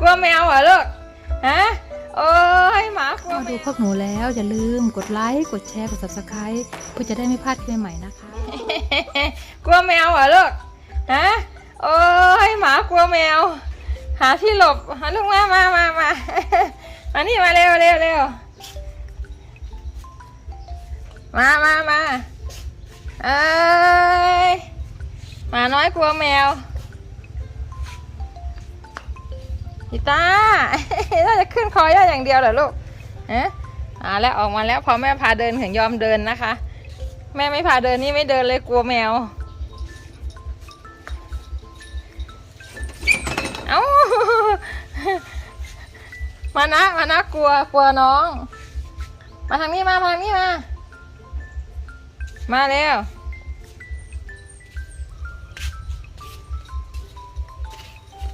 กลัวแมวเหรอลูกฮะโอ้ยหมากลัวมาแมดูวพวกหนูแล้วอย่าลืมกดไลค์กดแชร์กด subscribe เพื่อจะได้ไม่พลาดคลิปใหม่ๆนะคะ กลัวแมวเหรอลูกฮะโอ้ยหมากลัวแมว หาที่หลบหาลูกมามามามา มานี่มาเร็วเร็วเร็วมามามาเอ้ยหมาน้อยกลัวแมว พีตาเราจะขึ้นคอย่อย่างเดียวเหรอลูกฮะอ่าแล้วออกมาแล้วพอแม่พาเดินถึงยอมเดินนะคะ แม่ไม่พาเดินนี่ไม่เดินเลยกลัวแมว เอ้ามานะมานะกลัวกลัวน้อง มาทางนี้มาทางนี้มา มาเร็ว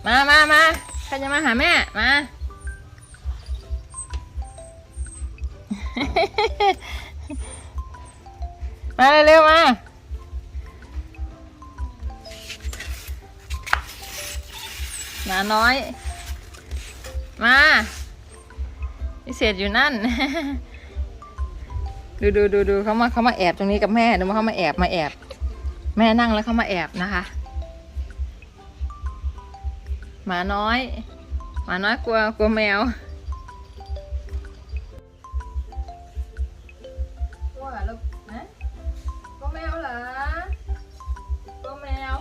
มามามา ใครจะมาหาแม่ มา มาเร็วๆมาหนาน้อย มาพิเศษอยู่นั่น ดูดูดูดูเขามาเขามาแอบตรงนี้กับแม่ดูมาเขามาแอบมาแอบ แม่นั่งแล้วเขามาแอบนะคะ หมาน้อยหมาน้อยกลัวกลัวแมวกลัวเหรอลูกนะกลัวแมวเหรอกลัวแมว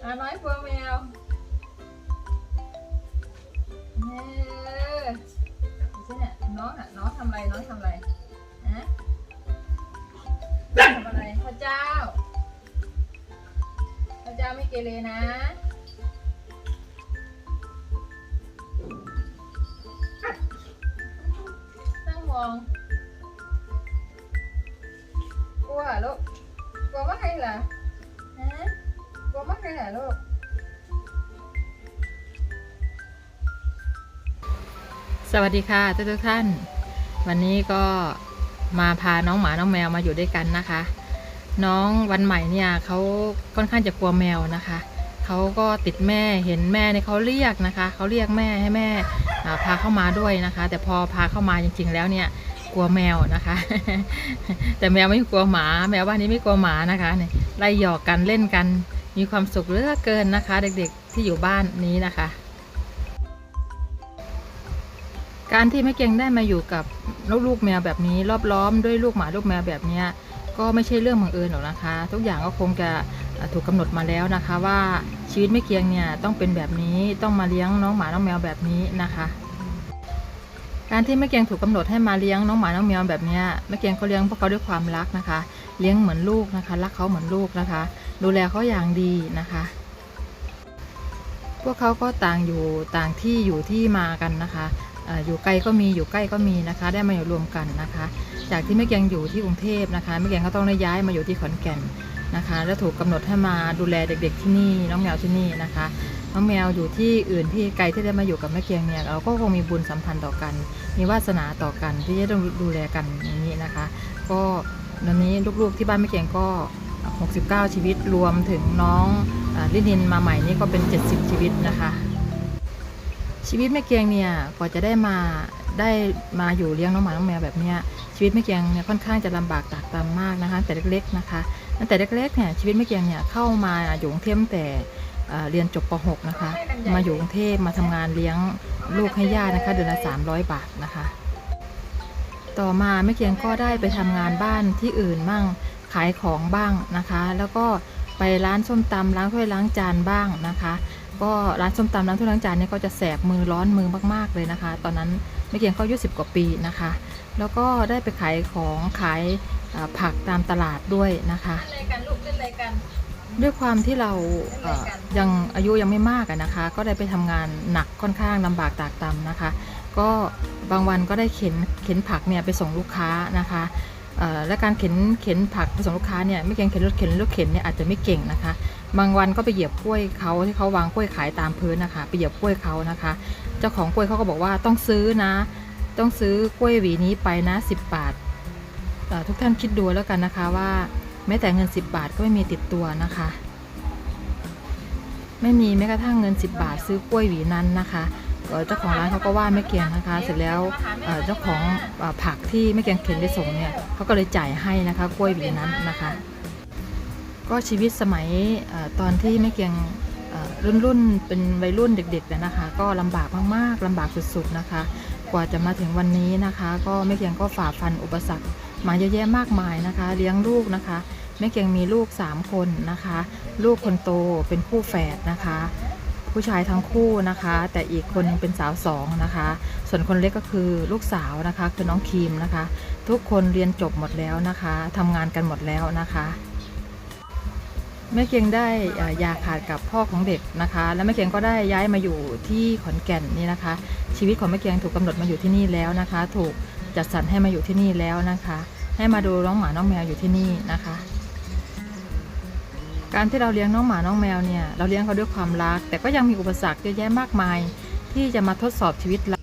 หมาน้อยกลัวแมวเออดูสิเนี่ยน้องอะน้องทำอะไรน้องทำอะไรฮะทำอะไรพระเจ้าพระเจ้า ไม่เกเรนะนั่งมองกลัวลูกกลัวมากใครเหรอฮะกลัวมากใครเหรอลูกสวัสดีค่ะทุกทุกท่าน วันนี้ก็มาพาน้องหมาน้องแมวมาอยู่ด้วยกันนะคะ น้องวันใหม่เนี่ยเขาค่อนข้างจะกลัวแมวนะคะเขาก็ติดแม่เห็นแม่เนี่ยเขาเรียกนะคะเขาเรียกแม่ให้แม่พาเข้ามาด้วยนะคะ แต่พอพาเข้ามาจริง ๆ แล้วเนี่ยกลัวแมวนะคะ แต่แมวไม่กลัวหมา แมวบ้านนี้ไม่กลัวหมานะคะเนี่ยไล่หยอกกันเล่นกัน มีความสุขเหลือเกินนะคะ เด็กๆที่อยู่บ้านนี้นะคะ การที่แม่เกียงได้มาอยู่กับลูกๆแมวแบบนี้รอบล้อมด้วยลูกหมาลูกแมวแบบเนี้ย ก็ไม่ใช่เรื่องบังเอิญหรอกนะคะ ทุกอย่างก็คงจะถูกกำหนดมาแล้วนะคะ ว่าชีวิตแม่เกียงเนี่ยต้องเป็นแบบนี้ต้องมาเลี้ยงน้องหมาน้องแมวแบบนี้นะคะการที่แม่เกียงถูกกำหนดให้มาเลี้ยงน้องหมาน้องแมวแบบนี้แม่เกียงก็เลี้ยงพวกเขาด้วยความรักนะคะ เลี้ยงเหมือนลูกนะคะรักเขาเหมือนลูกนะคะ ดูแลเขาอย่างดีนะคะ พวกเขาก็ต่างอยู่ต่างที่อยู่ที่มากันนะคะ อยู่ไกลก็มีอยู่ใกล้ก็มีนะคะ ได้มาอยู่รวมกันนะคะ จากที่แม่เกียงอยู่ที่กรุงเทพนะคะแม่เกียงก็ต้องได้ย้ายมาอยู่ที่ขอนแก่นนะคะ แล้วถูกกำหนดให้มาดูแลเด็ก ๆ ที่นี่น้องแมวที่นี่นะคะน้องแมวอยู่ที่อื่นที่ไกลที่ได้มาอยู่กับแม่เกียงเนี่ยเราก็คงมีบุญสัมพันธ์ต่อกัน มีวาสนาต่อกันที่จะต้องดูแลกันอย่างนี้นะคะ ก็ตอนนี้ลูกๆที่บ้านแม่เกียงก็ 69 ชีวิตรวมถึงน้องอลินินมาใหม่นี่ก็เป็น 70 ชีวิตนะคะ ชีวิตแม่เกียงเนี่ยกว่าจะได้มาได้มาอยู่เลี้ยงน้องหมาน้องแมวแบบเนี้ยชีวิตแม่เกียงเนี่ยค่อนข้างจะลำบากตากตำมากนะคะ แต่เล็กๆนะคะตั้งแต่เล็กๆเนี่ยชีวิตแม่เกียงเนี่ยเข้ามาอยู่กรุงเทพตั้งแต่เรียนจบป .6 นะคะ มาอยู่กรุงเทพมาทำงานเลี้ยงลูกให้ญานะคะ เดือนละ300 บาทนะคะ ต่อมาแม่เกียงก็ได้ไปทำงานบ้านที่อื่นมั่งขายของบ้างนะคะ แล้วก็ไปร้านส้มตำล้างถ้วยล้างจานบ้างนะคะ ก็ร้านส้มตำร้านถ้วยล้างจานเนี่ยก็จะแสบมือร้อนมือมากๆเลยนะคะ ตอนนั้นแม่เกียงก็อายุสิบกว่าปีนะคะ แล้วก็ได้ไปขายของขายอ่าผักตามตลาดด้วยนะคะเล่นอะไรกันลูกเล่นอะไรกันด้วยความที่เราเอ่อยังอายุยังไม่มากอะนะคะ ก็ได้ไปทำงานหนักค่อนข้างลำบากตากตำนะคะ ก็บางวันก็ได้เข็นเข็นผักเนี่ยไปส่งลูกค้านะคะเอ่อ และการเข็นเข็นผักไปส่งลูกค้าเนี่ยไม่เก่งเข็นรถเข็นรถเข็นเนี่ยอาจจะไม่เก่งนะคะ บางวันก็ไปเหยียบกล้วยเขาที่เขาวางกล้วยขายตามพื้นนะคะไปเหยียบกล้วยเขานะคะ เจ้าของกล้วยเขาก็บอกว่าต้องซื้อนะ ต้องซื้อกล้วยหวีนี้ไปนะ 10 บาททุกท่านคิดดูแล้วกันนะคะว่าแม้แต่เงิน 10 บาทก็ไม่มีติดตัวนะคะ ไม่มีแม้กระทั่งเงิน 10 บาทซื้อกล้วยหวีนั้นนะคะ เจ้าของร้านเขาก็ว่าแม่เกียงนะคะ เสร็จแล้วเจ้าของอผักที่แม่เกียงเข็นไปส่งเนี่ยเขาก็เลยจ่ายให้นะคะกล้วยหวีนั้นนะคะ ก็ชีวิตสมัยอตอนที่แม่เกียงรุ่นรุ่นเป็นวัยรุ่นเด็กๆเนี่ยนะคะ ก็ลำบากมากๆลำบากสุดๆนะคะ กว่าจะมาถึงวันนี้นะคะ ก็แม่เกียงก็ฝ่าฟันอุปสรรคมาเยอะแยะมากมายนะคะ เลี้ยงลูกนะคะแม่เกียงมีลูก 3 คนนะคะ ลูกคนโตเป็นคู่แฝดนะคะ ผู้ชายทั้งคู่นะคะ แต่อีกคนหนึงเป็นสาวสองนะคะ ส่วนคนเล็กก็คือลูกสาวนะคะ คือน้องครีมนะคะ ทุกคนเรียนจบหมดแล้วนะคะทำงานกันหมดแล้วนะคะแม่เกียงได้ยาขาดกับพ่อของเด็กนะคะ และแม่เกียงก็ได้ย้ายมาอยู่ที่ขอนแก่นนี่นะคะ ชีวิตของแม่เกียงถูกกำหนดมาอยู่ที่นี่แล้วนะคะ ถูกจัดสรรให้มาอยู่ที่นี่แล้วนะคะ ให้มาดูน้องหมาน้องแมวอยู่ที่นี่นะคะ การที่เราเลี้ยงน้องหมาน้องแมวเนี่ยเราเลี้ยงเขาด้วยความรัก แต่ก็ยังมีอุปสรรคเยอะแยะมากมาย ที่จะมาทดสอบชีวิตเรา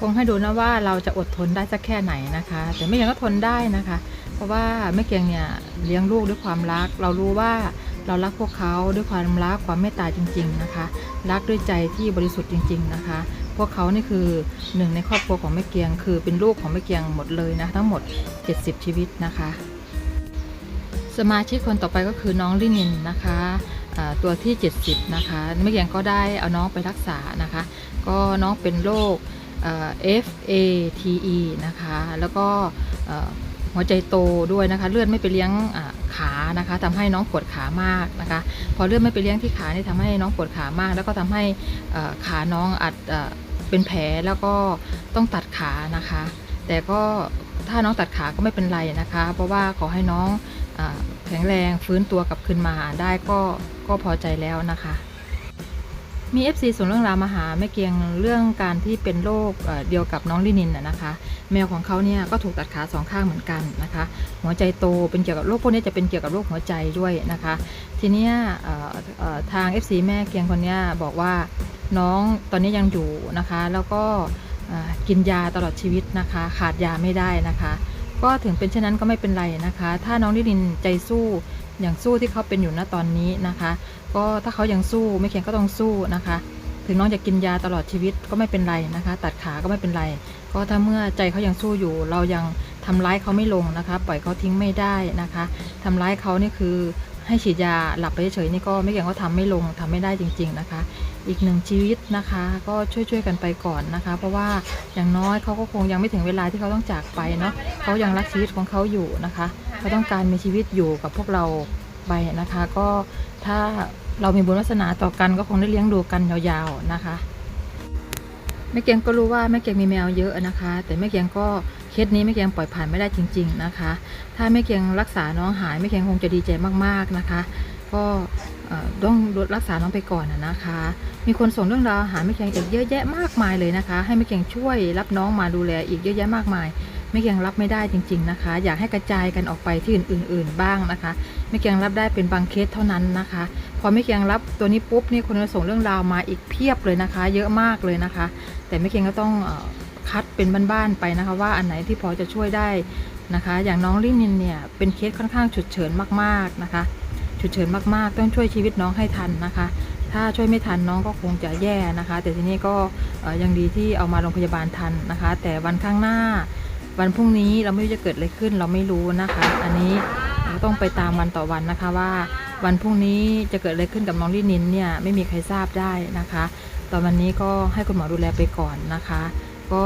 คงให้ดูนะว่าเราจะอดทนได้สักแค่ไหนนะคะ แต่แม่เกียงก็ทนได้นะคะ เพราะว่าแม่เกียงเนี่ยเลี้ยงลูกด้วยความรัก เรารู้ว่าเรารักพวกเขาด้วยความรักความเมตตาจริง ๆนะคะ รักด้วยใจที่บริสุทธิ์จริง ๆนะคะ พวกเขานี่คือหนึ่งในครอบครัวของแม่เกียง คือเป็นลูกของแม่เกียงหมดเลยนะทั้งหมด 70 ชีวิตนะคะ สมาชิกคนต่อไปก็คือน้องลินินนะคะตัวที่ 70 นะคะแม่เกียงก็ได้เอาน้องไปรักษานะคะ ก็น้องเป็นโรค FATE นะคะ แล้วก็หัวใจโตด้วยนะคะ เลือดไม่ไปเลี้ยงขานะคะทำให้น้องปวดขามากนะคะ พอเลือดไม่ไปเลี้ยงที่ขานี่ทำให้น้องปวดขามาก แล้วก็ทำให้ขาน้องอาจเอ่อเป็นแผลแล้วก็ต้องตัดขานะคะ แต่ก็ ถ้าน้องตัดขาก็ไม่เป็นไรนะคะ เพราะว่าขอให้น้องอแข็งแรงฟื้นตัวกลับคืนมาได้ก็ก็พอใจแล้วนะคะ มี FC ส่งเรื่องราวมาหาแม่เกียงเรื่องการที่เป็นโรคเเดียวกับน้องลินินนะคะ แมวของเขาเนี่ยก็ถูกตัดขาสองข้างเหมือนกันนะคะ หัวใจโตเป็นเกี่ยวกับโรคพวกนี้จะเป็นเกี่ยวกับโรคหัวใจด้วยนะคะ ทีนี้ยเอ่อเอ่อทาง FC แม่เกียงคนนี้บอกว่าน้องตอนนี้ยังอยู่นะคะ แล้วก็ กินยาตลอดชีวิตนะคะ ขาดยาไม่ได้นะคะ ก็ถึงเป็นเช่นนั้นก็ไม่เป็นไรนะคะ ถ้าน้องลินินใจสู้อย่างสู้ที่เขาเป็นอยู่ณตอนนี้นะคะ ก็ถ้าเขายังสู้ไม่เคียงก็ต้องสู้นะคะ ถึงน้องจะกินยาตลอดชีวิตก็ไม่เป็นไรนะคะ ตัดขาก็ไม่เป็นไร ก็ถ้าเมื่อใจเขายังสู้อยู่ เรายังทำร้ายเขาไม่ลงนะคะ ปล่อยเขาทิ้งไม่ได้นะคะทำร้ายเขานี่คือ ให้ฉีดยาหลับไปเฉยๆนี่ก็ไม่เกี่ยงก็ทำไม่ลงทำไม่ได้จริง ๆนะคะ อีกหนึ่งชีวิตนะคะ ก็ช่วยๆกันไปก่อนนะคะ เพราะว่าอย่างน้อยเขาก็คงยังไม่ถึงเวลาที่เขาต้องจากไปเนาะเขายังรักชีวิตของเขาอยู่นะคะเขาต้องการมีชีวิตอยู่กับพวกเราไปนะคะ ก็ถ้าเรามีบุญวาสนาต่อกันก็คงได้เลี้ยงดูกันยาวๆนะคะแม่เกียงก็รู้ว่าแม่เกียงมีแมวเยอะนะคะ แต่แม่เกียงก็ เคสนี้แม่เกียงปล่อยผ่านไม่ได้จริง ๆนะคะ ถ้าแม่เกียงรักษาน้องหายแม่เกียงคงจะดีใจมากๆนะคะ ก็ต้องรักษาน้องไปก่อนนะคะ มีคนส่งเรื่องราวหาแม่เกียงอีกเยอะแยะมากมายเลยนะคะ ให้แม่เกียงช่วยรับน้องมาดูแลอีกเยอะแยะมากมายแม่เกียงรับไม่ได้จริง ๆนะคะ อยากให้กระจายกันออกไปที่อื่น ๆ บ้างนะคะแม่เกียงรับได้เป็นบางเคสเท่านั้นนะคะ พอแม่เกียงรับตัวนี้ปุ๊บนี่คนส่งเรื่องราวมาอีกเพียบเลยนะคะ เยอะมากเลยนะคะ แต่แม่เกียงก็ต้อง คัดเป็นบ้านๆไปนะคะ ว่าอันไหนที่พอจะช่วยได้นะคะ อย่างน้องลินินเนี่ยเป็นเคสค่อนข้างฉุดเฉินมากๆนะคะ ฉุดเฉินมากๆ ต้องช่วยชีวิตน้องให้ทันนะคะ ถ้าช่วยไม่ทันน้องก็คงจะแย่นะคะ แต่ทีนี้ก็ยังดีที่เอามาโรงพยาบาลทันนะคะ แต่วันข้างหน้าวันพรุ่งนี้เราไม่รู้จะเกิดอะไรขึ้นเราไม่รู้นะคะ อันนี้ต้องไปตามวันต่อวันนะคะว่าวันพรุ่งนี้จะเกิดอะไรขึ้นกับน้องลินินเนี่ยไม่มีใครทราบได้นะคะ ตอนวันนี้ก็ให้คุณหมอดูแลไปก่อนนะคะ ก็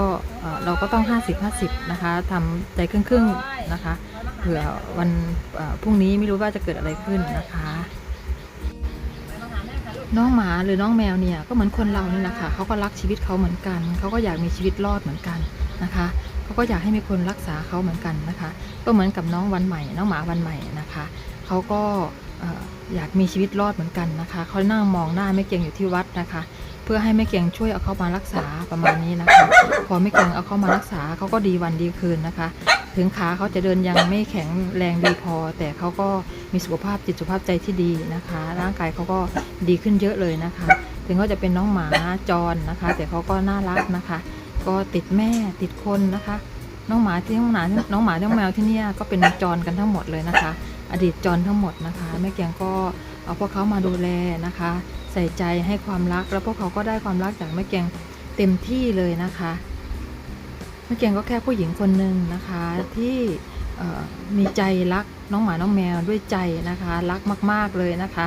เราก็ต้อง 50 50 นะคะทำใจครึ่งๆนะคะ เผื่อวันพรุ่งนี้ไม่รู้ว่าจะเกิดอะไรขึ้นนะคะน้องหมาหรือน้องแมวเนี่ยก็เหมือนคนเรานี่แหละค่ะเขาก็รักชีวิตเขาเหมือนกันเขาก็อยากมีชีวิตรอดเหมือนกันนะคะเขาก็อยากให้มีคนรักษาเขาเหมือนกันนะคะ ก็เหมือนกับน้องวันใหม่ น้องหมาวันใหม่นะคะเขาก็เอ่ออยากมีชีวิตรอดเหมือนกันนะคะเขานั่งมองหน้าแม่เกียงอยู่ที่วัดนะคะ เพื่อให้แม่เกียงช่วยเอาเขามารักษาประมาณนี้นะคะ พอแม่เกียงเอาเขามารักษาเขาก็ดีวันดีคืนนะคะ ถึงขาเขาจะเดินยังไม่แข็งแรงดีพอ แต่เขาก็มีสุขภาพจิตสุขภาพใจที่ดีนะคะ ร่างกายเขาก็ดีขึ้นเยอะเลยนะคะ ถึงเขาจะเป็นน้องหมาจรนะคะ แต่เขาก็น่ารักนะคะ ก็ติดแม่ติดคนนะคะน้องหมาที่น้องหมาน้องหมาน้องแมวที่นี่ก็เป็นจรกันทั้งหมดเลยนะคะ อดีตจรทั้งหมดนะคะแม่เกียงก็เอาพวกเขามาดูแลนะคะ ส่ใจให้ความรัก แล้วพวกเขาก็ได้ความรักจากแม่แกงเต็มที่เลยนะคะแม่แกงก็แค่ผู้หญิงคนหนึ่งนะคะที่มีใจรักน้องหมาน้องแมวด้วยใจนะคะ รักมาก ๆเลยนะคะ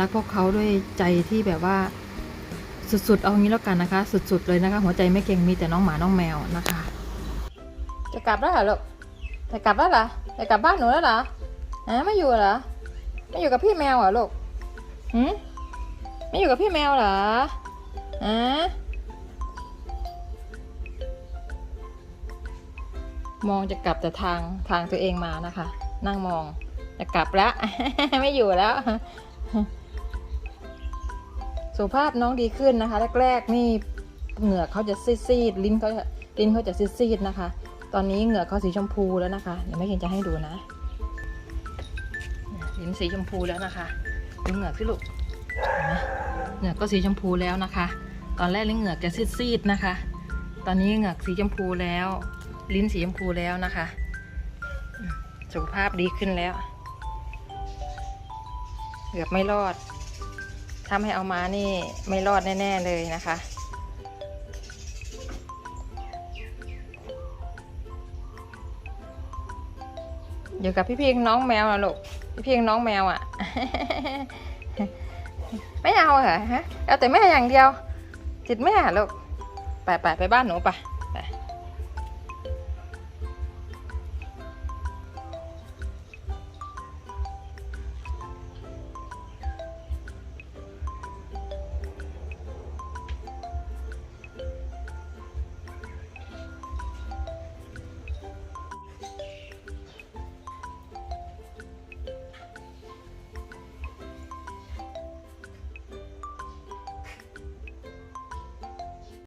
รักพวกเขาด้วยใจที่แบบว่าสุดๆ เอางี้แล้วกันนะคะ สุด ๆ เลยนะคะ หัวใจแม่แกงมีแต่น้องหมาน้องแมวนะคะ จะกลับแล้วเหรอลูกจะกลับแล้วเหรอจะกลับบ้านหนูแล้วเหรอฮะไม่อยู่เหรอไม่อยู่กับพี่แมวเหรอลูกหืม ไม่อยู่กับพี่แมวเหรอฮะมองจะกลับแต่ทางทางตัวเองมานะคะ นั่งมองจะกลับแล้วไม่อยู่แล้ว สุขภาพน้องดีขึ้นนะคะ แรกๆนี่เหงือกเขาจะซีดๆลิ้นเขาจะลิ้นเขาจะซีดๆนะคะ ตอนนี้เหงือกเขาสีชมพูแล้วนะคะเดี๋ยวแม่เคนจะให้ดูนะลิ้นสีชมพูแล้วนะคะดูเหงือกสิลูก เหงือกก็สีชมพูแล้วนะคะ ตอนแรกลิ้นเหงือกจะซีดๆนะคะ ตอนนี้เหงือกสีชมพูแล้ว ลิ้นสีชมพูแล้วนะคะ สุขภาพดีขึ้นแล้วเกือบไม่รอดถ้าไม่เอามานี่ไม่รอดแน่ ๆ เลยนะคะ อยู่กับพี่เพียงน้องแมวนะลูกพี่เพียงน้องแมวอะ ไม่เอาเหรอฮะเอาแต่แม่อย่างเดียว จิตแม่ลูกไปไปไปบ้านหนูไปะ